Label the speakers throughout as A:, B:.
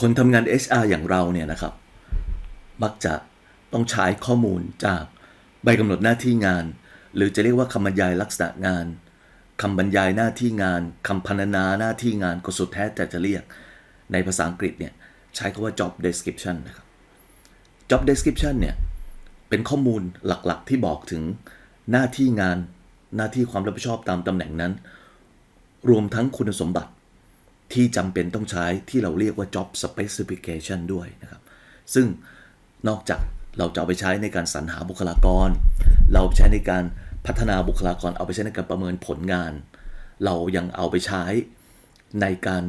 A: คนทำงาน HR อย่างเราเนี่ยนะครับ มักจะต้องใช้ข้อมูลจากใบกำหนดหน้าที่งาน หรือจะเรียกว่าคำบรรยายลักษณะงานคำบรรยายหน้าที่งานคำพรรณนาหน้าที่งานก็สุดแท้แต่จะเรียก ในภาษาอังกฤษเนี่ยใช้คาว่า job description นะครับ job description เนี่ยเป็นข้อมูลหลักๆที่บอกถึงหน้าที่งานหน้าที่ความรับผิดชอบตามตำแหน่งนั้น รวมทั้งคุณสมบัติ ที่จำเป็นต้องใช้ที่เราเรียกว่า job specification ด้วยนะครับ ซึ่งนอกจากเราจะเอาไปใช้ในการสรรหาบุคลากร เราใช้ในการพัฒนาบุคลากร เอาไปใช้ในการประเมินผลงาน เรายังเอาไปใช้ในการ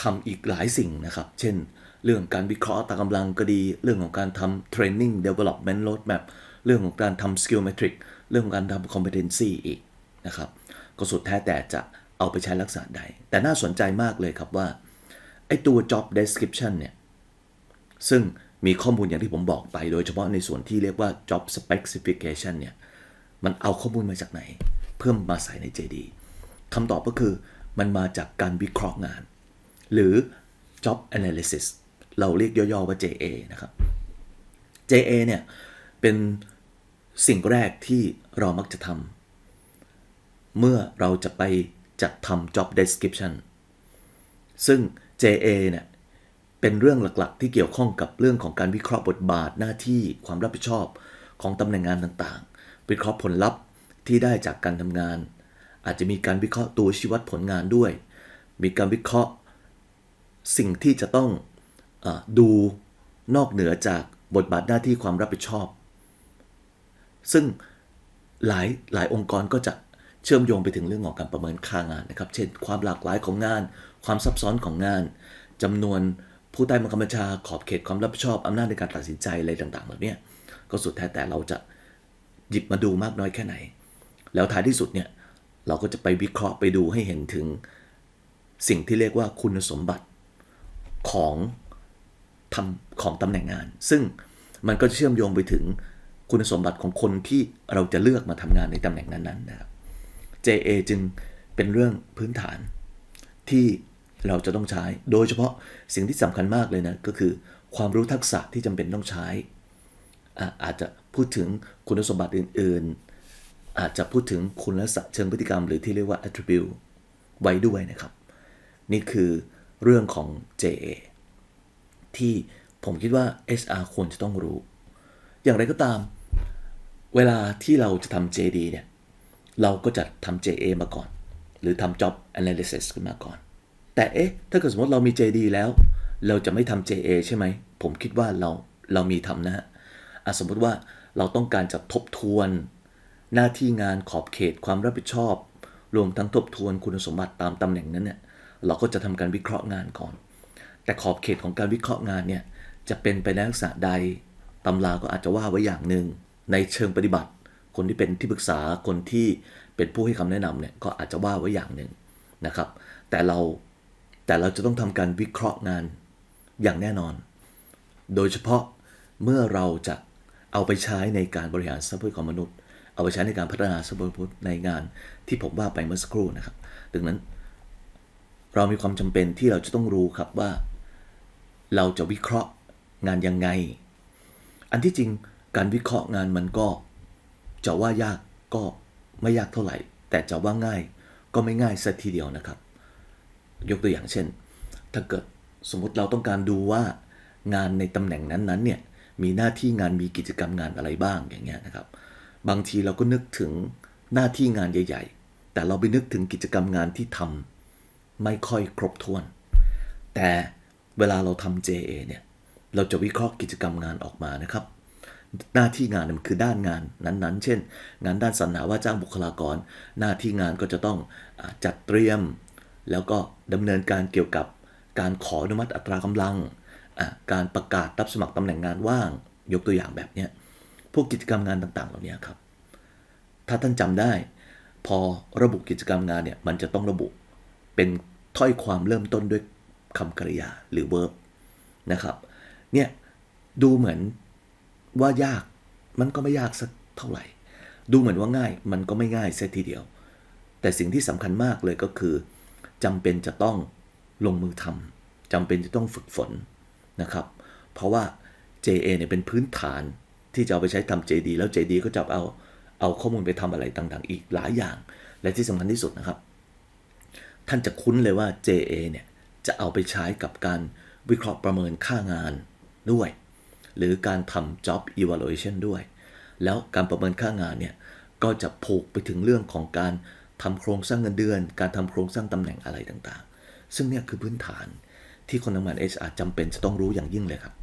A: ทำอีกหลายสิ่งนะครับ เช่น เรื่องการวิเคราะห์ตากำลังก็ดี เรื่องของการทำ training development roadmap เรื่องของการทำ skill metric เรื่องของการทำ competency อีกนะครับ ก็สุดแท้แต่จะ เอาไปใช้ลักษณะใด แต่น่าสนใจมากเลยครับว่า ไอ้ตัว job description เนี่ย ซึ่งมีข้อมูลอย่างที่ผมบอกไป โดยเฉพาะในส่วนที่เรียกว่า job specification เนี่ย มันเอาข้อมูลมาจากไหน เพิ่มมาใส่ใน JD คำตอบก็คือมันมาจากการวิเคราะห์งาน หรือ job analysis เราเรียกย่อๆว่า JA นะครับ JA เนี่ย เป็นสิ่งแรกที่เรามักจะทำเมื่อเราจะไป จัดทำ job description ซึ่ง JA เนี่ยเป็นเรื่องหลักๆ ที่เกี่ยวข้องกับเรื่องของการวิเคราะห์บทบาทหน้าที่ความรับผิดชอบของตำแหน่งงานต่างๆ วิเคราะห์ผลลัพธ์ที่ได้จากการทำงาน อาจจะมีการวิเคราะห์ตัวชี้วัดผลงานด้วย มีการวิเคราะห์สิ่งที่จะต้องอดูนอกเหนือจากบทบาทหน้าที่ความรับผิดชอบ ซึ่งหลายหลายองค์กรก็จะ เชื่อมโยงไปถึงเรื่องของการประเมินค่างานนะครับ เช่น ความหลากหลายของงาน ความซับซ้อนของงานจำนวนผู้ใต้บังคับบัญชา ขอบเขตความรับผิดชอบอำนาจในการตัดสินใจอะไรต่างๆเหล่านี้ก็สุดแท้แต่เราจะหยิบมาดูมากน้อยแค่ไหน แล้วท้ายที่สุดเนี่ยเราก็จะไปวิเคราะห์ไปดูให้เห็นถึงสิ่งที่เรียกว่าคุณสมบัติของทำของตำแหน่งงาน ซึ่งมันก็จะเชื่อมโยงไปถึงคุณสมบัติของคนที่เราจะเลือกมาทำงานในตำแหน่งนั้นๆนะครับ JA จึงเป็นเรื่องพื้นฐานที่เราจะต้องใช้ โดยเฉพาะสิ่งที่สำคัญมากเลยนะ ก็คือความรู้ทักษะที่จำเป็นต้องใช้อาอาจจะพูดถึงคุณสมบัติอื่น ๆ อาจจะพูดถึงคุณลักษณะเชิงพฤติกรรม หรือที่เรียกว่า attribute ไว้ด้วยนะครับ นี่คือเรื่องของ JA ที่ผมคิดว่า HR ควรจะต้องรู้ อย่างไรก็ตาม เวลาที่เราจะทำ JD เนี่ย เราก็จะทำ JA มาก่อน หรือทำ job analysis ขึ้นมาก่อน แต่เอ๊ะ ถ้าเกิดสมมติเรามี JD แล้ว เราจะไม่ทำ JA ใช่ไหม ผมคิดว่าเราเรามีทำนะฮะอะสมมติว่าเราต้องการจะทบทวน หน้าที่งานขอบเขตความรับผิดชอบ รวมทั้งทบทวนคุณสมบัติตามตำแหน่งนั้นเนี่ยเราก็จะทำการวิเคราะห์งานก่อน แต่ขอบเขตของการวิเคราะห์งานเนี่ยจะเป็นไปในลักษณะใดตำราก็อาจจะว่าไว้อย่างหนึ่งในเชิงปฏิบัติ คนที่เป็นที่ปรึกษาคนที่เป็นผู้ให้คำแนะนำเนี่ยก็อาจจะว่าไว้อย่างหนึ่งนะครับ แต่เราแต่เราจะต้องทำการวิเคราะห์งานอย่างแน่นอน โดยเฉพาะเมื่อเราจะเอาไปใช้ในการบริหารทรัพยากรมนุษย์ เอาไปใช้ในการพัฒนาทรัพยากรมนุษย์ในงานที่ผมว่าไปเมื่อสักครู่นะครับ ดังนั้น เรามีความจำเป็นที่เราจะต้องรู้ครับว่า เราจะวิเคราะห์งานยังไง อันที่จริงการวิเคราะห์งานมันก็ จะว่ายากก็ไม่ยากเท่าไหร่ แต่จะว่าง่ายก็ไม่ง่ายสัทีเดียวนะครับ ยกตัวอย่างเช่น ถ้าเกิดสมมติเราต้องการดูว่างานในตำแหน่งนั้นๆเนี่ยมีหน้าที่งานมีกิจกรรมงานอะไรบ้างอย่างเงี้ยนะครับ บางทีเราก็นึกถึงหน้าที่งานใหญ่ ๆ แต่เราไปนึกถึงกิจกรรมงานที่ทำไม่ค่อยครบถ้วน แต่เวลาเราทำ JA เนี่ยเราจะวิเคราะห์กิจกรรมงานออกมานะครับ หน้าที่งานมันคือด้านงานนั้นๆ เช่น งานด้านสรรหาว่าจ้างบุคลากร หน้าที่งานก็จะต้องจัดเตรียม แล้วก็ดำเนินการเกี่ยวกับการขออนุมัติอัตรากำลัง การประกาศรับสมัครตำแหน่งงานว่าง ยกตัวอย่างแบบนี้พวกกิจกรรมงานต่างๆ เหล่านี้ครับ ถ้าท่านจำได้ พอระบุกิจกรรมงานเนี่ยมันจะต้องระบุเป็นถ้อยความเริ่มต้นด้วยคำกริยาหรือ verb นะครับ เนี่ยดูเหมือน ว่ายากมันก็ไม่ยากสักเท่าไหร่ ดูเหมือนว่าง่ายมันก็ไม่ง่ายเสียทีเดียว แต่สิ่งที่สำคัญมากเลยก็คือจำเป็นจะต้องลงมือทำจจำเป็นจะต้องฝึกฝนนะครับ เพราะว่า JA เนี่ยเป็นพื้นฐานที่จะเอาไปใช้ทำ JD แล้ว JD ก็จะเอาเอาข้อมูลไปทำอะไรต่างๆ อีกหลายอย่าง และที่สำคัญที่สุดนะครับ ท่านจะคุ้นเลยว่า JA เนี่ยจะเอาไปใช้กับการวิเคราะห์ประเมินค่างานด้วย หรือการทำ job evaluation ด้วย แล้วการประเมินค่างานเนี่ยก็จะผูกไปถึงเรื่องของการทำโครงสร้างเงินเดือน การทำโครงสร้างตำแหน่งอะไรต่างๆ ซึ่งเนี่ยคือพื้นฐานที่คนทำงาน HR จำเป็นจะต้องรู้อย่างยิ่งเลยครับ